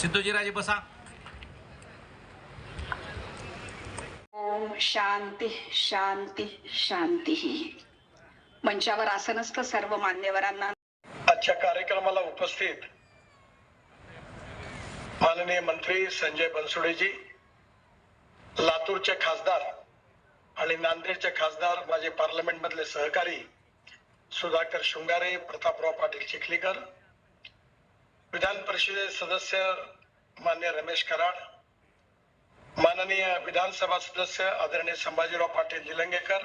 सिद्धोजीराजे बसा. ओम शांती शांती शांती. मंचावर आसन असतं सर्व मान्यवरांना आजच्या कार्यक्रमाला उपस्थित माननीय मंत्री संजय बनसोडेजी लातूरचे खासदार आणि नांदेडचे खासदार माझे पार्लमेंट मधले सहकारी सुधाकर शृंगारे प्रतापराव पाटील चिखलीकर विधान परिषदेचे सदस्य मान्य रमेश कराड माननीय विधानसभा सदस्य आदरणीय संभाजीराव पाटील निलंगेकर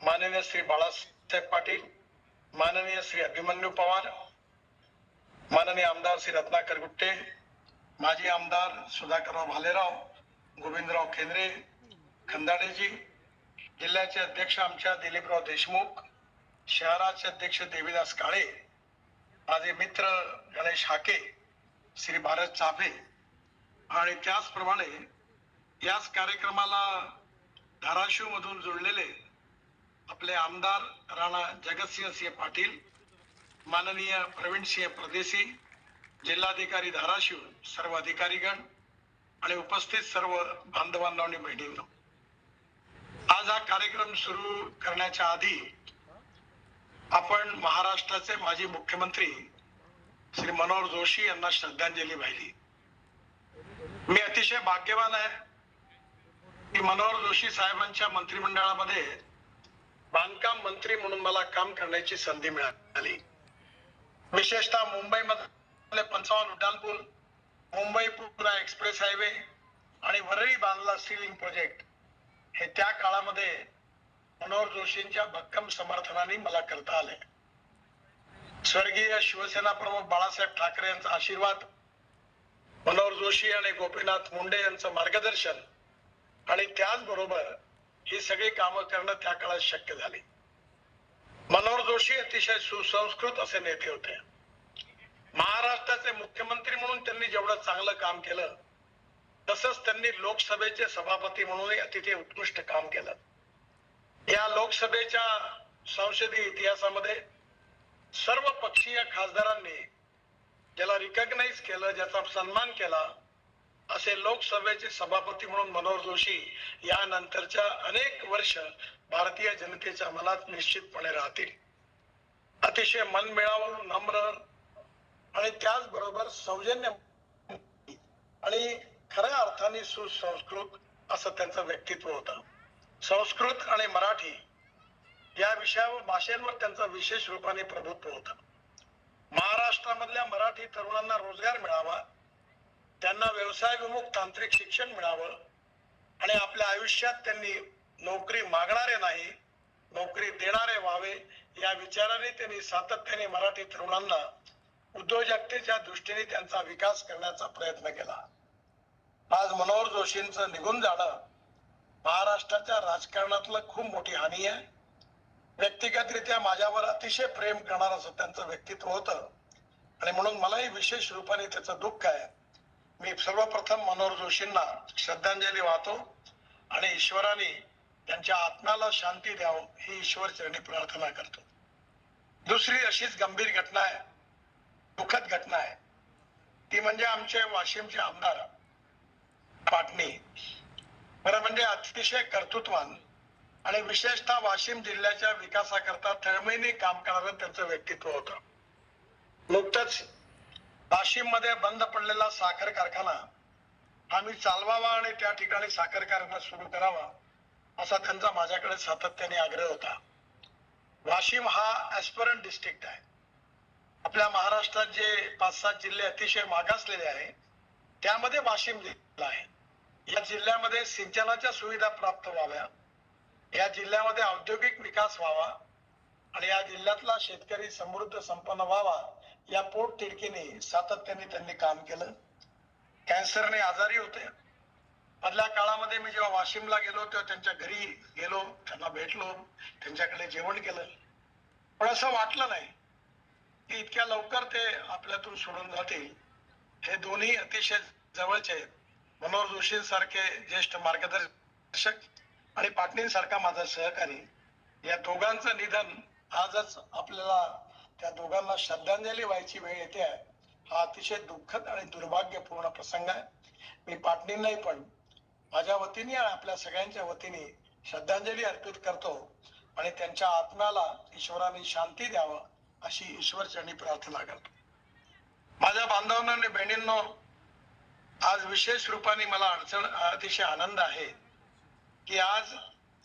माननीय श्री बाळासाहेब पाटील माननीय श्री अभिमन्यू पवार माननीय आमदार श्री रत्नाकर गुट्टे माजी आमदार सुधाकरराव भालेराव गोविंदराव केंद्रे खंदाडेजी जिल्ह्याचे अध्यक्ष आमच्या दिलीपराव देशमुख शहराचे अध्यक्ष देवीदास काळे माझे मित्र गणेश हाके श्री भारत चाफे आणि त्याचप्रमाणे याच कार्यक्रमाला धाराशिव मधून जोडलेले आपले आमदार राणा जगतसिंह सिंह पाटील माननीय प्रवीण सिंह प्रदेशी जिल्हाधिकारी धाराशिव सर्व अधिकारीगण आणि उपस्थित सर्व बांधवांना आणि बहिणींना. आज हा कार्यक्रम सुरू करण्याच्या आधी आपण महाराष्ट्राचे माजी मुख्यमंत्री श्री मनोहर जोशी यांना श्रद्धांजली वाहिली. मी अतिशय भाग्यवान आहे की मनोहर जोशी साहेबांच्या मंत्रिमंडळामध्ये बांधकाम मंत्री म्हणून मला काम करण्याची संधी मिळाली. विशेषतः मुंबईमध्ये पंचावन्न उड्डाणपूल मुंबई पुणे एक्सप्रेस हायवे आणि वरळी बांधला सिलिंग प्रोजेक्ट हे त्या काळामध्ये मनोहर जोशींच्या भक्कम समर्थनाने मला करता आले. स्वर्गीय शिवसेना प्रमुख बाळासाहेब ठाकरे यांचा आशीर्वाद मनोहर जोशी आणि गोपीनाथ मुंडे यांचं मार्गदर्शन आणि त्याचबरोबर ही सगळी कामं करणं त्या काळात शक्य झाली. मनोहर जोशी अतिशय सुसंस्कृत असे नेते होते. महाराष्ट्राचे मुख्यमंत्री म्हणून त्यांनी जेवढं चांगलं काम केलं तसंच त्यांनी लोकसभेचे सभापती म्हणूनही अतिशय उत्कृष्ट काम केलं. या लोकसभेच्या संसदीय इतिहासामध्ये सर्व पक्षीय खासदारांनी ज्याला रिकग्नाईज केलं ज्याचा सन्मान केला असे लोकसभेचे सभापती म्हणून मनोहर जोशी यानंतरच्या अनेक वर्ष भारतीय जनतेच्या मनात निश्चितपणे राहतील. अतिशय मनमिळावू नम्र आणि त्याचबरोबर सौजन्य आणि खऱ्या अर्थाने सुसंस्कृत असं त्यांचं व्यक्तित्व होतं. संस्कृत आणि मराठी या विषयावर भाषेंवर त्यांचं विशेष रूपाने प्रभुत्व होतं. महाराष्ट्रामधल्या मराठी तरुणांना रोजगार मिळावा त्यांना व्यवसायविमुख तांत्रिक शिक्षण मिळावं आणि आपल्या आयुष्यात त्यांनी नोकरी मागणारे नाही नोकरी देणारे व्हावे या विचाराने त्यांनी सातत्याने मराठी तरुणांना उद्योजकतेच्या दृष्टीने त्यांचा विकास करण्याचा प्रयत्न केला. आज मनोहर जोशींचं निघून जाणं महाराष्ट्राच्या राजकारणातलं खूप मोठी हानी आहे. व्यक्तिगतरित्या माझ्यावर अतिशय प्रेम करणार असं त्यांचं व्यक्तित्व होतं. आणि म्हणून मलाही विशेष रूपाने त्याचं दुःख आहे. मी सर्वप्रथम मनोहर जोशींना श्रद्धांजली वाहतो आणि ईश्वराने त्यांच्या आत्म्याला शांती द्यावं ही ईश्वर चरणी प्रार्थना करतो. दुसरी अशीच गंभीर घटना आहे. दुःखद घटना आहे. ती म्हणजे आमचे वाशिमचे आमदार पाटणी खरं म्हणजे अतिशय कर्तृत्वान आणि विशेषतः वाशिम जिल्ह्याच्या विकासाकरता तळमळीने काम करणारं त्यांचं व्यक्तित्व होतं. नुकतंच वाशिममध्ये बंद पडलेला साखर कारखाना आम्ही चालवावा आणि त्या ठिकाणी साखर कारखाना सुरू करावा असा त्यांचा माझ्याकडे सातत्याने आग्रह होता. वाशिम हा ऍस्परंट डिस्ट्रिक्ट आहे. आपल्या महाराष्ट्रात जे पाच सात जिल्हे अतिशय मागासलेले आहे त्यामध्ये वाशिम जिल्हा आहे. या जिल्ह्यामध्ये सिंचनाच्या सुविधा प्राप्त व्हाव्या. या जिल्ह्यामध्ये औद्योगिक विकास व्हावा आणि या जिल्ह्यातला शेतकरी समृद्ध संपन्न व्हावा या पोट तिडकीने सातत्याने त्यांनी काम केलं. कॅन्सरने आजारी होते. मधल्या काळामध्ये मी जेव्हा वाशिमला गेलो तेव्हा त्यांच्या घरी गेलो त्यांना भेटलो त्यांच्याकडे जेवण केलं. पण असं वाटलं नाही की इतक्या लवकर ते आपल्यातून सोडून जातील. हे दोन्ही अतिशय जवळचे आहेत. मनोहर जोशींसारखे ज्येष्ठ मार्गदर्शक आणि पाटणींसारखा माझा सहकारी या दोघांचं निधन आजच आपल्याला त्या दोघांना श्रद्धांजली व्हायची वेळ येते आहे. हा अतिशय दुःखद आणि दुर्भाग्यपूर्ण प्रसंग आहे. मी पाटणींनाही पण माझ्या वतीने आणि आपल्या सगळ्यांच्या वतीने श्रद्धांजली अर्पित करतो आणि त्यांच्या आत्म्याला ईश्वराने शांती द्यावं अशी ईश्वरचरणी प्रार्थना करतो. माझ्या बांधवांना आणि बहिणींनो आज विशेष रूपाने मला अडचण अतिशय आनंद आहे की आज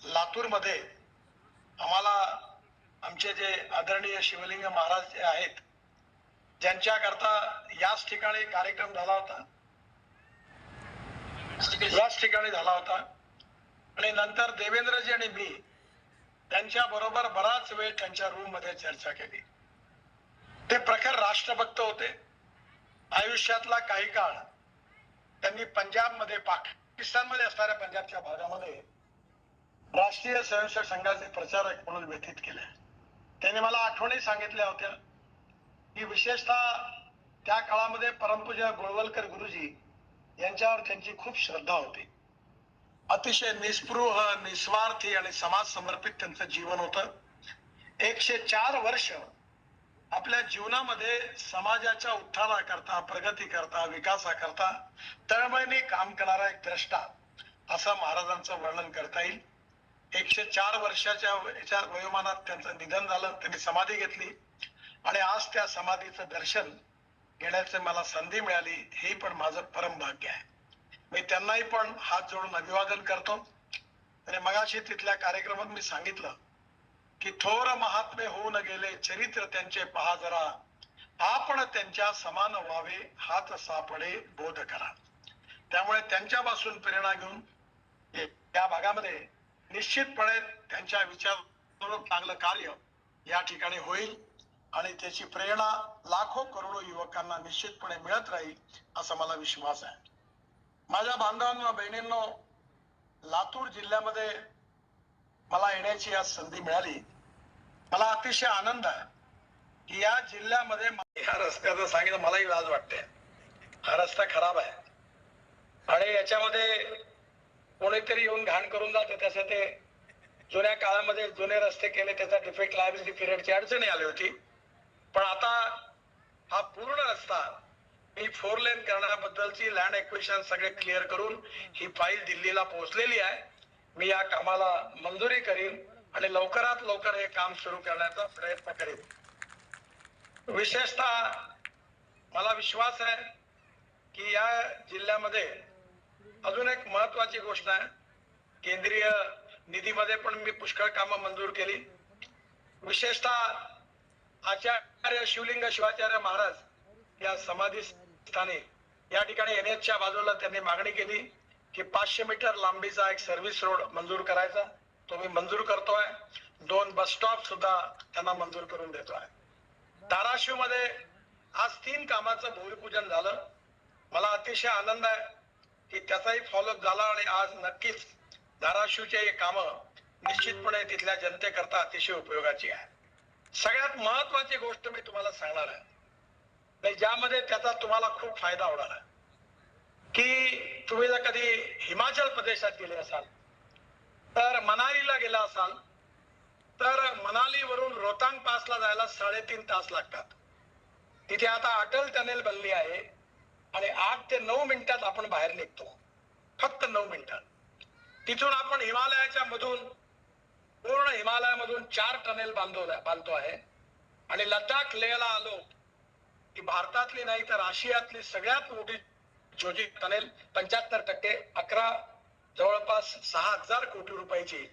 लातूरमध्ये आम्हाला आमचे जे आदरणीय शिवलिंग महाराज जे आहेत ज्यांच्याकरता याच ठिकाणी कार्यक्रम झाला होता. याच ठिकाणी झाला होता. आणि नंतर देवेंद्रजी आणि मी त्यांच्या बरोबर बराच वेळ त्यांच्या रूममध्ये चर्चा केली. ते प्रखर राष्ट्रभक्त होते. आयुष्यातला काही काळ त्यांनी पंजाबमध्ये पाकिस्तानमध्ये असणाऱ्या पंजाबच्या भागामध्ये राष्ट्रीय स्वयंसेवक संघाचे प्रचारक म्हणून व्यतीत केले. त्यांनी मला आठवणी सांगितल्या होत्या की विशेषतः त्या काळामध्ये परमपूजा गोळवलकर गुरुजी यांच्यावर त्यांची खूप श्रद्धा होती. अतिशय निस्पृह निस्वार्थी आणि समाज समर्पित त्यांचं जीवन होतं. एकशे चार वर्ष आपल्या जीवनामध्ये समाजाच्या उत्थानाकरता प्रगतीकरता विकासाकरता तळमळीने काम करणारा एक द्रष्टा असं महाराजांचं वर्णन करता येईल. एकशे चार वर्षाच्या याच्या वयोमानात त्यांचं निधन झालं त्यांनी समाधी घेतली आणि आज त्या समाधीचं दर्शन घेण्याचे मला संधी मिळाली हे पण माझं परम भाग्य आहे. मी त्यांनाही पण हात जोडून अभिवादन करतो. आणि मगाशी तिथल्या कार्यक्रमात मी सांगितलं की थोर महात्मे होऊन गेले चरित्र त्यांचे पहा जरा. आपण त्यांच्या समान व्हावे हात सापडे बोध करा. त्यामुळे त्यांच्यापासून प्रेरणा घेऊन या भागामध्ये निश्चितपणे त्यांच्या विचार चांगलं कार्य या ठिकाणी होईल आणि त्याची प्रेरणा लाखो करोडो युवकांना निश्चितपणे मिळत राहील असा मला विश्वास आहे. माझ्या बांधवांना बहिणींनो लातूर जिल्ह्यामध्ये मला येण्याची आज संधी मिळाली. मला अतिशय आनंद आहे की या जिल्ह्यामध्ये ह्या रस्त्याचं सांगितलं मलाही लाज वाटते. हा रस्ता खराब आहे. आणि याच्यामध्ये कोणीतरी येऊन घाण करून जाते त्याचं ते जुन्या काळामध्ये जुने रस्ते केले त्याचा डिफेक्ट लायबिलिटी पिरियडची अडचणी आली होती. पण आता हा पूर्ण रस्ता मी फोर लेन करण्याबद्दलची लँड एक्विशन सगळे क्लिअर करून ही फाईल दिल्लीला पोहोचलेली आहे. मी या कामाला मंजुरी करीन आणि लवकरात लवकर हे काम सुरू करण्याचा प्रयत्न करीन. विशेषतः मला विश्वास आहे की या जिल्ह्यामध्ये अजून एक महत्वाची गोष्ट आहे. केंद्रीय निधीमध्ये पण मी पुष्कळ कामं मंजूर केली. विशेषतः आचार्य शिवलिंग शिवाचार्य महाराज या समाधी स्थानी या ठिकाणी एनएचच्या बाजूला त्यांनी मागणी केली. की पाचशे मीटर लांबीचा एक सर्व्हिस रोड मंजूर करायचा. तो मी मंजूर करतोय. दोन बस स्टॉप सुद्धा त्यांना मंजूर करून देतोय. धाराशिवमध्ये आज तीन कामाचं भूमिपूजन झालं. मला अतिशय आनंद आहे की त्याचाही फॉलोअप झाला आणि आज नक्कीच धाराशिवचे हे कामं निश्चितपणे तिथल्या जनतेकरता अतिशय उपयोगाची आहे सगळ्यात महत्वाची गोष्ट मी तुम्हाला सांगणार आहे. ज्यामध्ये त्याचा तुम्हाला खूप फायदा होणार आहे. की तुम्ही जर कधी हिमाचल प्रदेशात गेले असाल तर मनालीला गेला असाल तर मनालीवरून रोहतांग पासला जायला साडेतीन तास लागतात. तिथे आता अटल टनेल बनली आहे आणि आठ ते नऊ मिनिटात आपण बाहेर निघतो. फक्त नऊ मिनिटात. तिथून आपण हिमालयाच्या मधून पूर्ण हिमालयामधून चार टनेल बांधतो बांधतो आहे. आणि लडाख लेहला आलो की भारतातली नाही तर आशियातली सगळ्यात मोठी जोजी टनेल पंच्याहत्तर टक्के अकरा जवळपास सहा हजार कोटी रुपयाची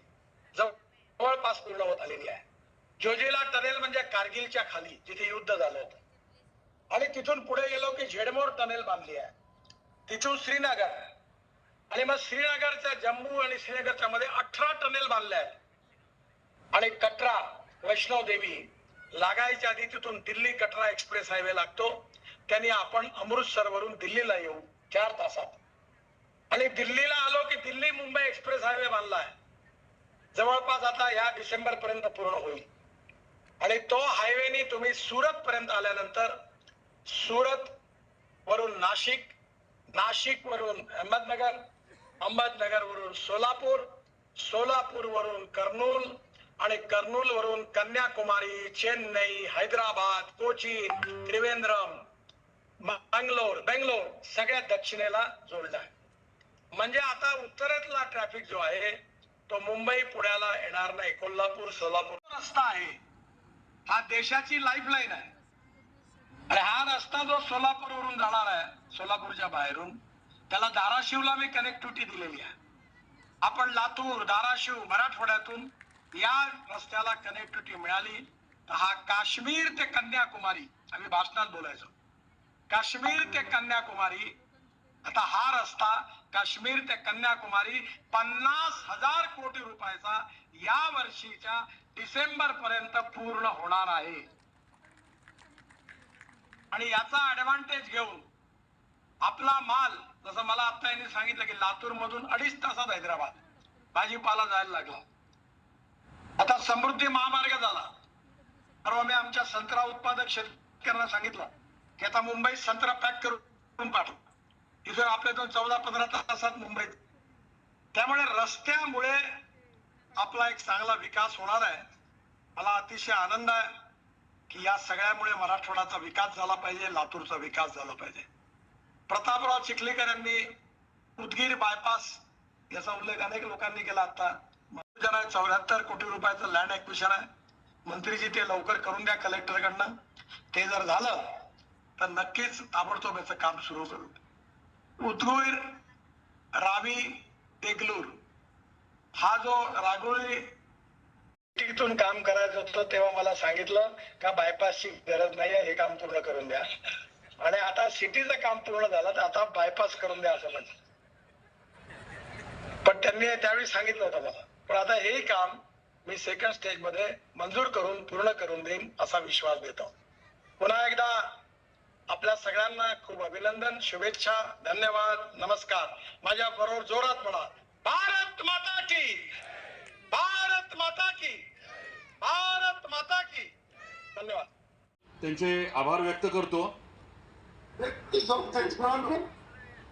जवळपास पूर्ण होत आलेली आहे. जोजीला टनेल म्हणजे कारगिलच्या खाली जिथे युद्ध झालं होतं. आणि तिथून पुढे गेलो की झेडमोर टनेल बांधली आहे. तिथून श्रीनगर. आणि मग श्रीनगरच्या जम्मू आणि श्रीनगरच्या मध्ये अठरा टनेल बांधले आहेत. आणि कटरा वैष्णव देवी लागायच्या आधी तिथून दिल्ली कटरा एक्सप्रेस हायवे लागतो. त्यांनी आपण अमृतसरवरून दिल्लीला येऊ. चार तासात. आणि दिल्लीला आलो की दिल्ली मुंबई एक्सप्रेस हायवे बांधलाय. जवळपास आता या डिसेंबर पर्यंत पूर्ण होईल. आणि तो हायवेनी तुम्ही सुरत पर्यंत आल्यानंतर सुरत वरून नाशिक नाशिक वरून अहमदनगर अहमदनगर वरून सोलापूर सोलापूर वरून कर्नूल आणि कर्नूल वरून कन्याकुमारी चेन्नई हैदराबाद कोचीन त्रिवेंद्रम बंगलोर बेंगलोर सगळ्या दक्षिणेला जोडला आहे. म्हणजे आता उत्तरेतला ट्रॅफिक जो आहे तो मुंबई पुण्याला येणार नाही कोल्हापूर सोलापूर. रस्ता आहे. हा देशाची लाईफ लाईन आहे. आणि हा रस्ता जो सोलापूर वरून जाणार आहे सोलापूरच्या बाहेरून त्याला धाराशिवला मी कनेक्टिव्हिटी दिलेली आहे. आपण लातूर धाराशिव मराठवाड्यातून या रस्त्याला कनेक्टिव्हिटी मिळाली. तर हा काश्मीर ते कन्याकुमारी आम्ही भाषणात बोलायचो. काश्मीर ते कन्याकुमारी आता हा रस्ता काश्मीर ते कन्याकुमारी पन्नास हजार कोटी रुपयाचा या वर्षीच्या डिसेंबर पर्यंत पूर्ण होणार आहे. आणि याचा ऍडव्हान्टेज घेऊन आपला माल जसं मला आता यांनी सांगितलं की लातूर मधून अडीच तासात हैदराबाद भाजीपाला जायला लागला. आता समृद्धी महामार्ग झाला. परवा मी आमच्या संत्रा उत्पादक शेतकऱ्यांना सांगितलं. की आता मुंबईत संत्रा पॅक करून पाठव. इथं आपल्या दोन चौदा पंधरा तासात मुंबईत. त्यामुळे रस्त्यामुळे आपला एक चांगला विकास होणार आहे. मला अतिशय आनंद आहे की या सगळ्यामुळे मराठवाड्याचा विकास झाला पाहिजे लातूरचा विकास झाला पाहिजे. प्रतापराव चिखलीकर यांनी उदगीर बायपास याचा उल्लेख अनेक लोकांनी केला आता. चौऱ्याहत्तर कोटी रुपयाचं लँड ऍक्विशन आहे. मंत्रीजी ते लवकर करून द्या कलेक्टरकडनं ते जर झालं तर नक्कीच ताबडतोब याचं काम सुरू करू. उदगीर रावी देगलूर. हा जो रागोळी तिथून काम करायचं होतं तेव्हा मला सांगितलं का बायपासची गरज नाही हे काम पूर्ण करून द्या. आणि आता सिटीचं काम पूर्ण झालं तर आता बायपास करून द्या असं म्हणजे पण त्यांनी त्यावेळी सांगितलं होतं मला. पण आता हे काम मी सेकंड स्टेजमध्ये मंजूर करून पूर्ण करून देईन असा विश्वास देतो. पुन्हा एकदा आपल्या सगळ्यांना खूप अभिनंदन शुभेच्छा धन्यवाद नमस्कार. माझ्या बरोबर जोरात म्हणा भारत माता की. भारत माता की. भारत माता की. धन्यवाद. त्यांचे आभार व्यक्त करतो.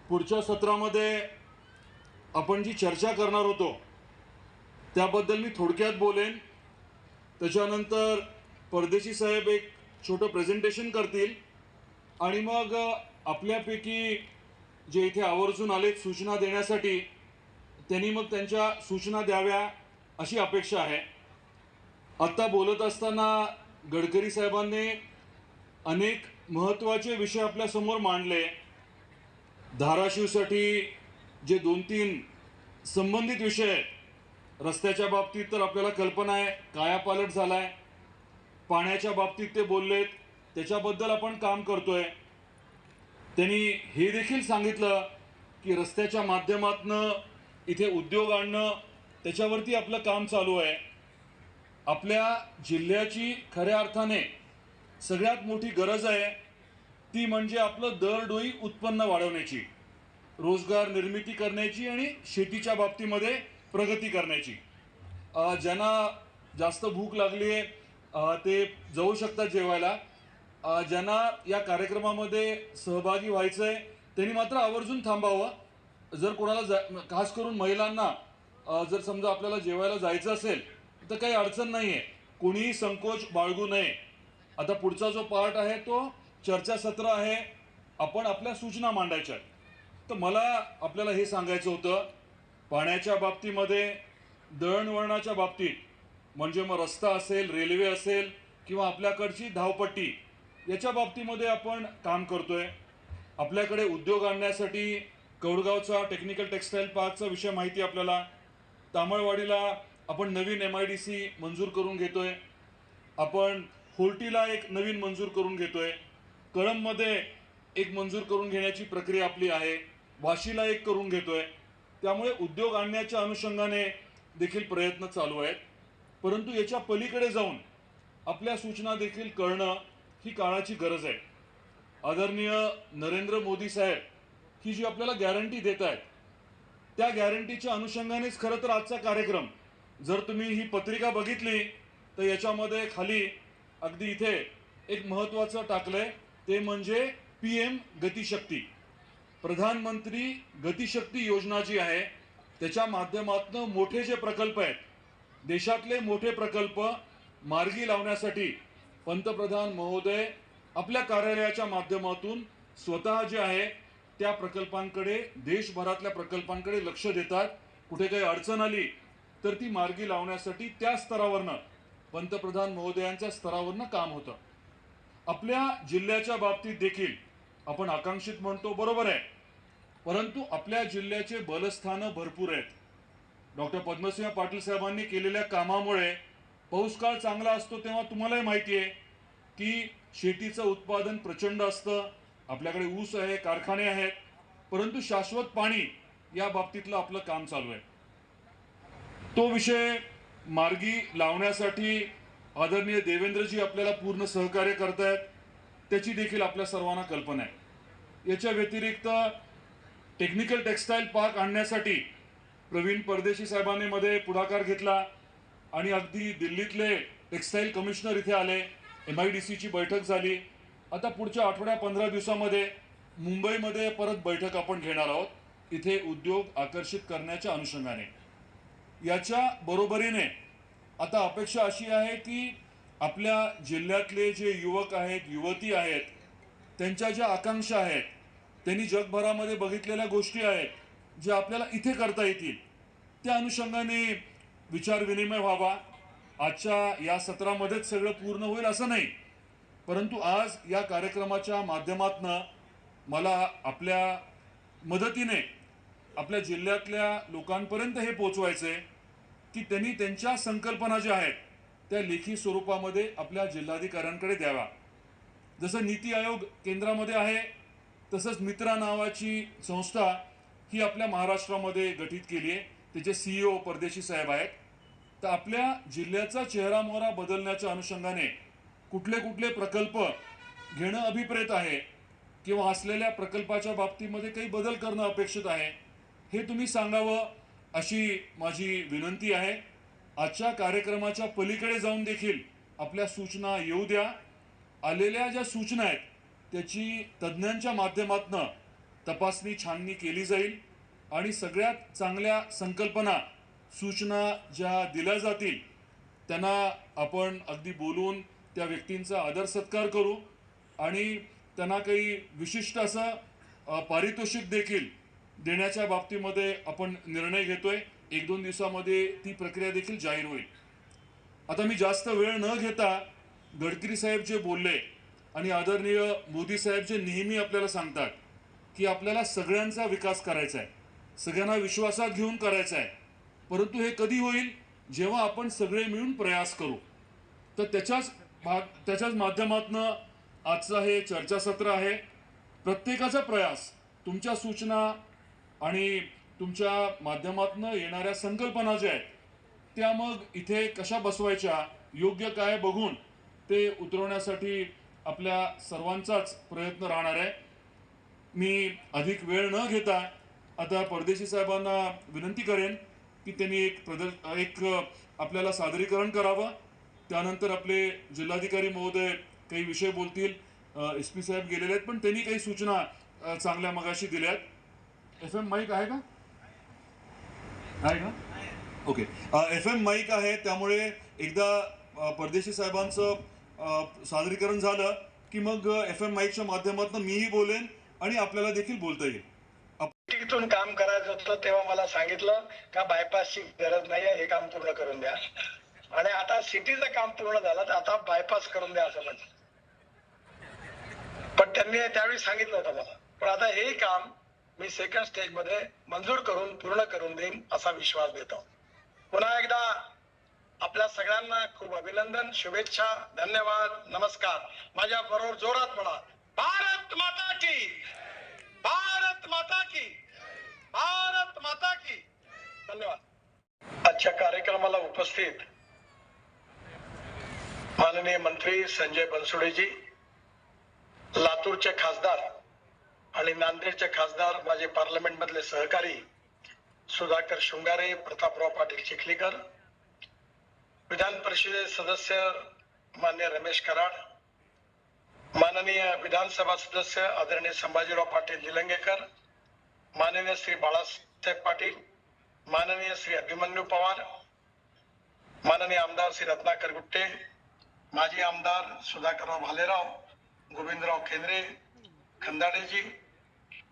पुढच्या सत्रामध्ये आपण जी चर्चा करणार होतो त्याबद्दल मी थोडक्यात बोलेन. त्याच्यानंतर परदेशी साहेब एक छोटं प्रेझेंटेशन करतील. आणि मग आपल्यापैकी जे इथे आवर्जून आलेत सूचना देण्यासाठी त्यांनी मग त्यांच्या सूचना द्याव्या अशी अपेक्षा आहे. आत्ता बोलत असताना गडकरी साहेबांनी अनेक महत्त्वाचे विषय आपल्यासमोर मांडले. धाराशिवसाठी जे दोन तीन संबंधित विषय आहेत रस्त्याच्या बाबतीत तर आपल्याला कल्पना आहे कायापालट झाला आहे पाण्याच्या बाबतीत ते बोललेत त्याच्याबद्दल आपण काम करतोय. त्यांनी हे देखील सांगितलं की रस्त्याच्या माध्यमातनं इथे उद्योग आणणं त्याच्यावरती आपलं काम चालू आहे. आपल्या जिल्ह्याची खऱ्या अर्थाने सगळ्यात मोठी गरज आहे ती म्हणजे आपलं दरडोई उत्पन्न वाढवण्याची रोजगार निर्मिती करण्याची आणि शेतीच्या बाबतीमध्ये प्रगती करण्याची. ज्यांना जास्त भूक लागली आहे ते जाऊ शकतात जेवायला. ज्यांना या कार्यक्रमामध्ये सहभागी व्हायचं आहे त्यांनी मात्र आवर्जून थांबावं. जर कोणाला जा खास करून महिलांना जर समजा आपल्याला जेवायला जायचं असेल तर काही अडचण नाही आहे कोणीही संकोच बाळगू नये. आता पुढचा जो पार्ट आहे तो चर्चासत्र आहे. आपण आपल्या सूचना मांडायच्या तर मला आपल्याला हे सांगायचं होतं पाण्याच्या बाबतीमध्ये दळणवळणाच्या बाबतीत म्हणजे मग रस्ता असेल रेल्वे असेल किंवा आपल्याकडची धावपट्टी याच्या बाबतीमध्ये आपण काम करतोय. आपल्याकडे उद्योग आणण्यासाठी कौडगावचा टेक्निकल टेक्सटाईल पार्कचा विषय माहिती आपल्याला. तामळवाडीला आपण नवीन एम आय डी सी मंजूर करून घेतोय. आपण होल्टीला एक नवीन मंजूर करून घेतोय. कळंबमध्ये एक मंजूर करून घेण्याची प्रक्रिया आपली आहे. वाशीला एक करून घेतोय. त्यामुळे उद्योग आणण्याच्या अनुषंगाने देखील प्रयत्न चालू आहेत. परंतु याच्या पलीकडे जाऊन आपल्या सूचना देखील कळणं ही काळाची गरज आहे. आदरणीय नरेंद्र मोदी साहेब ही जी आपल्याला गॅरंटी देत आहेत त्या गॅरंटीच्या अनुषंगानेच खरं तर आजचा कार्यक्रम. जर तुम्ही ही पत्रिका बघितली तर याच्यामध्ये खाली अगदी इथे एक महत्त्वाचं टाकलंय ते म्हणजे पी एम गतिशक्ती. प्रधानमंत्री गतिशक्ती योजना जी आहे त्याच्या माध्यमातून मोठे जे प्रकल्प आहेत देशातले मोठे प्रकल्प मार्गी लावण्यासाठी पंतप्रधान महोदय आपल्या कार्यालयाच्या माध्यमातून स्वतः जे आहे त्या प्रकल्पांकडे देशभरातल्या प्रकल्पांकडे लक्ष देतात. कुठे काही अडचण आली तर ती मार्गी लावण्यासाठी त्या स्तरावरनं पंतप्रधान महोदयांच्या स्तरावरनं काम होतं. आपल्या जिल्ह्याच्या बाबतीत देखील आपण आकांक्षित म्हणतो बरोबर आहे. परंतु आपल्या जिल्ह्याचे बलस्थानं भरपूर आहेत. डॉक्टर पद्मसिंह पाटील साहेबांनी केलेल्या कामामुळे पाऊस काळ चांगला असतो तेव्हा तुम्हालाही माहिती आहे की शेतीचं उत्पादन प्रचंड असतं. आपल्याकडे ऊस आहे कारखाने आहेत. परंतु शाश्वत पाणी या बाबतीतलं आपलं काम चालू आहे. तो विषय मार्गी लावण्यासाठी आदरणीय देवेंद्रजी आपल्याला पूर्ण सहकार्य करतायत. त्याची देखील आपल्या सर्वांना कल्पना आहे. याच्या व्यतिरिक्त टेक्निकल टेक्सटाईल पार्क आणण्यासाठी प्रवीण परदेशी साहेबांनी मध्ये पुढाकार घेतला. आणि अगदी दिल्लीतले टेक्सटाईल कमिशनर इथे आले एम आय डी सीची बैठक झाली. आता पुढच्या आठवड्या पंधरा दिवसामध्ये मुंबईमध्ये परत बैठक आपण घेणार आहोत. इथे उद्योग आकर्षित करण्याच्या अनुषंगाने. याच्या बरोबरीने आता अपेक्षा अशी आहे की आपल्या जिल्ह्यातले जे युवक आहेत युवती आहेत त्यांच्या ज्या आकांक्षा आहेत त्यांनी जगभरामध्ये बघितलेल्या गोष्टी आहेत ज्या आपल्याला इथे करता येतील त्या अनुषंगाने विचारविनिमय व्हावा. आजच्या या सत्रामध्येच सगळं पूर्ण होईल असं नाही. परंतु आज या कार्यक्रमाच्या माध्यमातनं मला आपल्या मदतीने आपल्या जिल्ह्यातल्या लोकांपर्यंत हे पोचवायचं आहे की त्यांनी त्यांच्या संकल्पना ज्या आहेत त्या लेखी स्वरूपामध्ये आपल्या जिल्हाधिकाऱ्यांकडे द्यावा. जसं नीती आयोग केंद्रामध्ये आहे तसंच मित्रा नावाची संस्था ही आपल्या महाराष्ट्रामध्ये गठीत केली आहे त्याचे सीईओ परदेशी साहेब आहेत. तर आपल्या जिल्ह्याचा चेहरा मोहरा बदलण्याच्या अनुषंगाने कुठले कुठले प्रकल्प घेणं अभिप्रेत आहे किंवा असलेल्या प्रकल्पाच्या बाबतीमध्ये काही बदल करणं अपेक्षित आहे हे तुम्ही सांगावं अशी माझी विनंती आहे. आजच्या कार्यक्रमाच्या पलीकडे जाऊन देखील आपल्या सूचना येऊ द्या. आलेल्या ज्या सूचना आहेत त्याची तज्ज्ञांच्या माध्यमातनं तपासणी छाननी केली जाईल. आणि सगळ्यात चांगल्या संकल्पना सूचना ज्या दिल्या जातील त्यांना आपण अगदी बोलून त्या व्यक्तींचा आदर सत्कार करू आणि त्यांना काही विशिष्ट असं पारितोषिक देखील देण्याच्या बाबतीमध्ये आपण निर्णय घेतोय. एक दोन दिवसामध्ये ती प्रक्रिया देखील जाहीर होईल. आता मी जास्त वेळ न घेता गडकरी साहेब जे बोलले आणि आदरणीय मोदी साहेब जे नेहमी आपल्याला सांगतात की आपल्याला सगळ्यांचा विकास करायचा आहे. सगळ्यांना विश्वासात घेऊन करायचा आहे. परंतु हे कधी होईल? जेव्हा आपण सगळे मिळून प्रयास करू. तर त्याच्याच भाग त्याच्याच माध्यमातनं आजचं हे चर्चासत्र आहे. प्रत्येकाचा प्रयास तुमच्या सूचना आणि तुमच्या माध्यमातनं येणाऱ्या संकल्पना ज्या आहेत त्या मग इथे कशा बसवायच्या योग्य काय बघून ते उतरवण्यासाठी आपल्या सर्वांचाच प्रयत्न राहणार आहे. मी अधिक वेळ न घेता आता परदेशी साहेबांना विनंती करेन की त्यांनी एक प्रदर्श एक आपल्याला सादरीकरण करावं. त्यानंतर आपले जिल्हाधिकारी महोदय काही विषय बोलतील. एस पी साहेब गेलेले आहेत पण त्यांनी काही सूचना चांगल्या मगाशी आहेत. एफ एम माईक आहे का? आहे का? ओके. एफ एम माईक आहे त्यामुळे एकदा परदेशी साहेबांचं सादरीकरण झालं की मग एफ एम माईकच्या माध्यमातून मीही बोलेन आणि आपल्याला देखील बोलता येईल. तिथून काम करायचं होतं तेव्हा मला सांगितलं का बायपासची गरज नाही आहे हे काम पूर्ण करून द्या. आणि आता सिटीचं काम पूर्ण झालं तर आता बायपास करून द्या असं म्हणलं पण त्यांनी त्यावेळी सांगितलं होतं मला. पण आता हे काम मी सेकंड स्टेजमध्ये मंजूर करून पूर्ण करून देईन असा विश्वास देतो. पुन्हा एकदा आपल्या सगळ्यांना खूप अभिनंदन शुभेच्छा धन्यवाद नमस्कार. माझ्या बरोबर जोरात म्हणा भारत माता की! भारत माता की! भारत माता की। धन्यवाद। आजच्या कार्यक्रमाला उपस्थित माननीय मंत्री संजय बनसुडेजी लातूरचे खासदार आणि नांदेडचे खासदार माझे पार्लमेंट मधले सहकारी सुधाकर शृंगारे प्रतापराव पाटील चिखलीकर विधान परिषदेचे सदस्य मान्य रमेश कराड माननीय विधानसभा सदस्य आदरणीय संभाजीराव पाटील निलंगेकर माननीय श्री बाळासाहेब पाटील माननीय श्री अभिमन्यू पवार माननीय आमदार श्री रत्नाकर गुट्टे माजी आमदार सुधाकरराव भालेराव गोविंदराव केंद्रे खंदाडेजी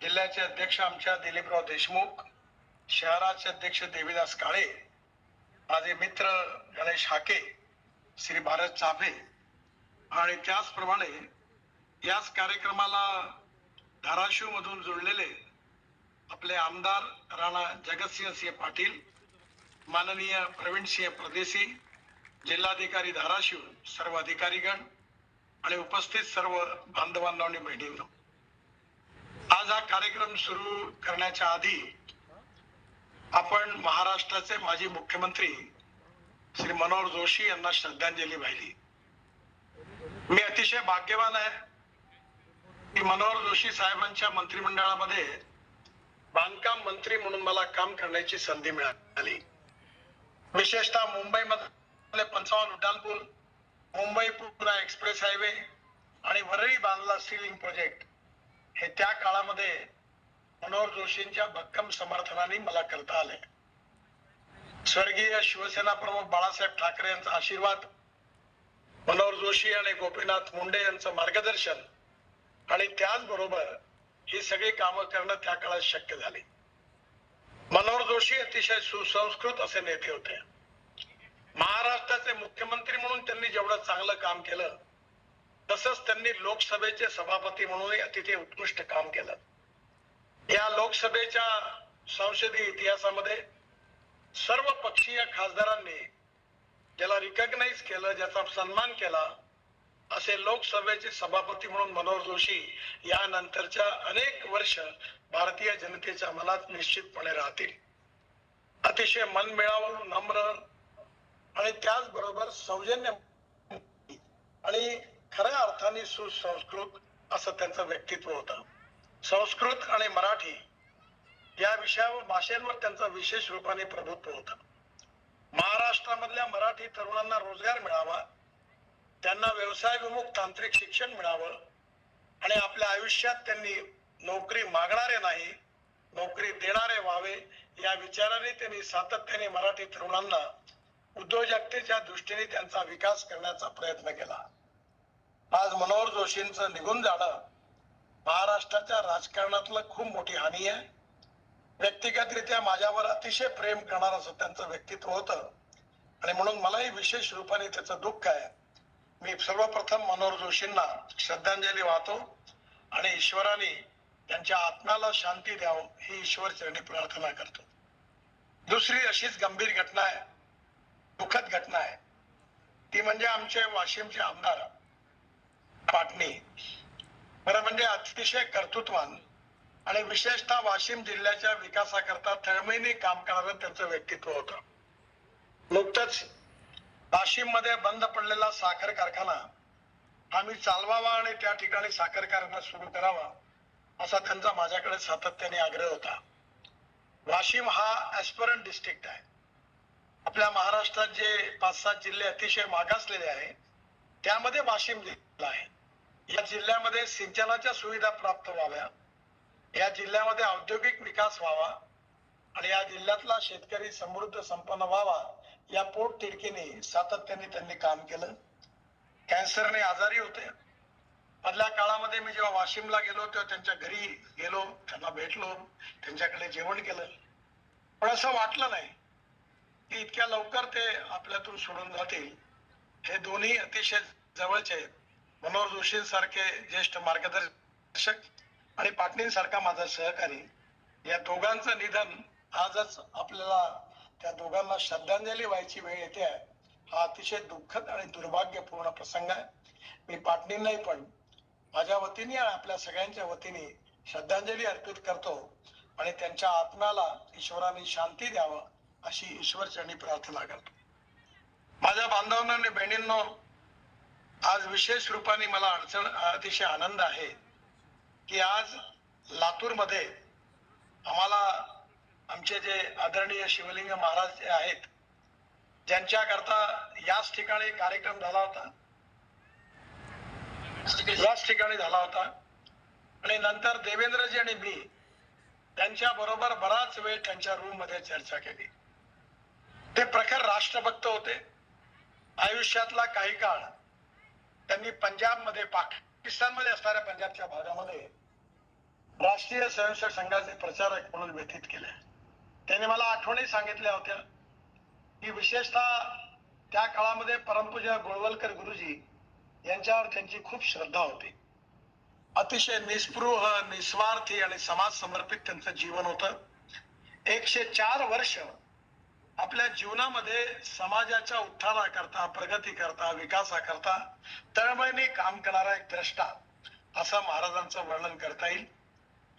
जिल्ह्याचे अध्यक्ष आमच्या दिलीपराव देशमुख शहराचे अध्यक्ष देवीदास काळे माझे मित्र गणेश हाके श्री भारत चाफे. आणि त्याचप्रमाणे याच कार्यक्रमाला धाराशिव मधून जोडलेले आपले आमदार राणा जगतसिंहसिंह पाटील माननीय प्रवीण सिंह परदेशी जिल्हाधिकारी धाराशिव सर्व अधिकारीगण आणि उपस्थित सर्व बांधवांना आणि बहिणींना. आज हा कार्यक्रम सुरू करण्याच्या आधी आपण महाराष्ट्राचे माजी मुख्यमंत्री श्री मनोहर जोशी यांना श्रद्धांजली वाहिली. मी अतिशय भाग्यवान आहे की मनोहर जोशी साहेबांच्या मंत्रिमंडळामध्ये बांधकाम मंत्री म्हणून मला काम करण्याची संधी मिळाली. विशेषतः मुंबईमधले पंचावन्न उड्डाणपूल मुंबई पुणे एक्सप्रेस हायवे आणि वरळी बांधला सिलिंग प्रोजेक्ट. हे त्या काळामध्ये मनोहर जोशींच्या भक्कम समर्थनाने मला करता आले. स्वर्गीय शिवसेना प्रमुख बाळासाहेब ठाकरे यांचा आशीर्वाद मनोहर जोशी आणि गोपीनाथ मुंडे यांचं मार्गदर्शन आणि त्याचबरोबर ही सगळी कामं करणं त्या काळात शक्य झाली. मनोहर जोशी अतिशय सुसंस्कृत असे नेते होते. महाराष्ट्राचे मुख्यमंत्री म्हणून त्यांनी जेवढं चांगलं काम केलं तसंच त्यांनी लोकसभेचे सभापती म्हणूनही अतिशय उत्कृष्ट काम केलं. या लोकसभेच्या संसदीय इतिहासामध्ये सर्व पक्षीय खासदारांनी ज्याला रिकग्नाइज केलं ज्याचा सन्मान केला असे लोकसभेचे सभापती म्हणून मनोहर जोशी यानंतरच्या अनेक वर्ष भारतीय जनतेच्या मनात निश्चितपणे राहतील. अतिशय मनमिळावू नम्र आणि त्याचबरोबर सौजन्य आणि खऱ्या अर्थाने सुसंस्कृत असं त्यांचं व्यक्तित्व होतं. संस्कृत आणि मराठी या विषयावर भाषेंवर त्यांचं विशेष रूपाने प्रभुत्व होतं. महाराष्ट्रामधल्या मराठी तरुणांना रोजगार मिळावा त्यांना व्यवसायविमुख तांत्रिक शिक्षण मिळावं आणि आपल्या आयुष्यात त्यांनी नोकरी मागणारे नाही नोकरी देणारे व्हावे या विचाराने त्यांनी सातत्याने मराठी तरुणांना उद्योजकतेच्या दृष्टीने त्यांचा विकास करण्याचा प्रयत्न केला. आज मनोहर जोशींचं निघून जाणं महाराष्ट्राच्या राजकारणातलं खूप मोठी हानी आहे. व्यक्तिगतरित्या माझ्यावर अतिशय प्रेम करणार असं त्यांचं व्यक्तित्व होतं. आणि म्हणून मलाही विशेष रूपाने त्याचं दुःख आहे. मी सर्वप्रथम मनोहर जोशींना श्रद्धांजली वाहतो आणि ईश्वराने त्यांच्या आत्म्याला शांती द्यावं ही ईश्वर चरणी प्रार्थना करतो. दुसरी अशीच गंभीर घटना आहे. दुःखद घटना आहे. ती म्हणजे आमचे वाशिमचे आमदार पाटणी. खरं म्हणजे अतिशय कर्तृत्वान आणि विशेषतः वाशिम जिल्ह्याच्या विकासाकरता तळमळीने काम करणारं त्यांचं व्यक्तित्व होतं. नुकतंच वाशिममध्ये बंद पडलेला साखर कारखाना. आम्ही चालवावा आणि त्या ठिकाणी साखर कारखाना सुरू करावा असा त्यांचा माझ्याकडे सातत्याने आग्रह होता. वाशिम हा ऍस्परंट डिस्ट्रिक्ट आहे. आपल्या महाराष्ट्रात जे पाच सात जिल्हे अतिशय मागासलेले आहे त्यामध्ये वाशिम जिल्हा आहे. या जिल्ह्यामध्ये सिंचनाच्या सुविधा प्राप्त व्हाव्या या जिल्ह्यामध्ये औद्योगिक विकास व्हावा आणि या जिल्ह्यातला शेतकरी समृद्ध संपन्न व्हावा या पोट तिडकीने सातत्याने त्यांनी काम केलं. कॅन्सरने आजारी होते. मधल्या काळामध्ये मी जेव्हा वाशिमला गेलो तेव्हा त्यांच्या घरी गेलो त्यांना भेटलो त्यांच्याकडे जेवण केलं. पण असं वाटलं नाही की इतक्या लवकर ते आपल्यातून सोडून जातील. हे दोन्ही अतिशय जवळचे आहेत. मनोहर जोशींसारखे ज्येष्ठ मार्गदर्शक आणि पाटणींसारखा माझा सहकारी. या दोघांचं निधन आजच आपल्याला त्या दोघांना श्रद्धांजली व्हायची वेळ येते आहे. हा अतिशय दुःखद आणि दुर्भाग्यपूर्ण प्रसंग आहे. मी पाटणींनाही पण माझ्या वतीने आणि आपल्या सगळ्यांच्या वतीने श्रद्धांजली अर्पित करतो आणि त्यांच्या आत्म्याला ईश्वराने शांती द्यावं अशी ईश्वर चरणी प्रार्थना करतो. माझ्या बांधवांना आणि बहिणींनो आज विशेष रूपाने मला अडचण अतिशय आनंद आहे की आज लातूरमध्ये आम्हाला आमचे जे आदरणीय शिवलिंग महाराज जे आहेत ज्यांच्याकरता याच ठिकाणी कार्यक्रम झाला होता. याच ठिकाणी झाला होता. आणि नंतर देवेंद्रजी आणि मी त्यांच्या बरोबर बराच वेळ त्यांच्या रूममध्ये चर्चा केली. ते प्रखर राष्ट्रभक्त होते. आयुष्यातला काही काळ त्यांनी पंजाबमध्ये पाकिस्तानमध्ये पाकिस्तानमध्ये असणाऱ्या पंजाबच्या भागामध्ये राष्ट्रीय स्वयंसेवक संघाचे प्रचारक म्हणून व्यतीत केले. त्याने मला आठवणी सांगितल्या होत्या की विशेषतः त्या काळामध्ये परमपूज्य गोळवलकर गुरुजी यांच्यावर त्यांची खूप श्रद्धा होती. अतिशय निस्पृह निस्वार्थी आणि समाज समर्पित त्यांचं जीवन होतं. एकशे चार वर्ष आपल्या जीवनामध्ये समाजाच्या उत्थानाकरता प्रगतीकरता विकासाकरता तळमळीने काम करणारा एक द्रष्टा असं महाराजांचं वर्णन करता येईल.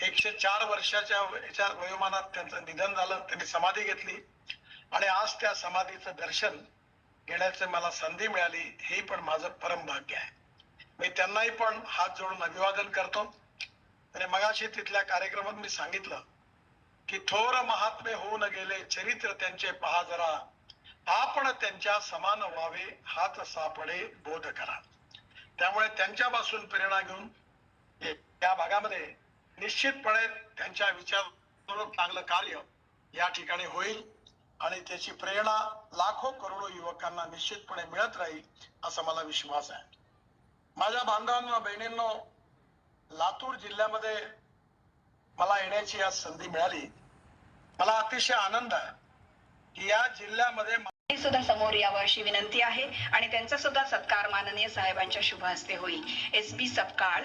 एकशे चार वर्षाच्या याच्या वयोमानात त्यांचं निधन झालं त्यांनी समाधी घेतली. आणि आज त्या समाधीचं दर्शन घेण्याची मला संधी मिळाली हे पण माझं परम भाग्य आहे. मी त्यांनाही पण हात जोडून अभिवादन करतो. आणि मगाशी तिथल्या कार्यक्रमात मी सांगितलं की थोर महात्मे होऊन गेले चरित्र त्यांचे पहा जरा. आपण त्यांच्या समान व्हावे हात सापडे बोध करा. त्यामुळे त्यांच्यापासून प्रेरणा घेऊन या भागामध्ये निश्चितपणे त्यांच्या विचार चांगलं कार्य या ठिकाणी होईल आणि त्याची प्रेरणा लाखो करोडो युवकांना निश्चितपणे मिळत राहील असा मला विश्वास आहे. माझ्या बांधवांना बहिणींनो लातूर जिल्ह्यामध्ये मला येण्याची आज संधी मिळाली. मला अतिशय आनंद आहे की या जिल्ह्यामध्ये सुद्धा समोर यावं अशी विनंती आहे आणि त्यांचा सुद्धा सत्कार माननीय साहेबांच्या शुभ हस्ते होईल. S B Sapkal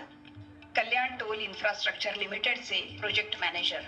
Kalyan toll infrastructure लिमिटेडचे प्रोजेक्ट मॅनेजर.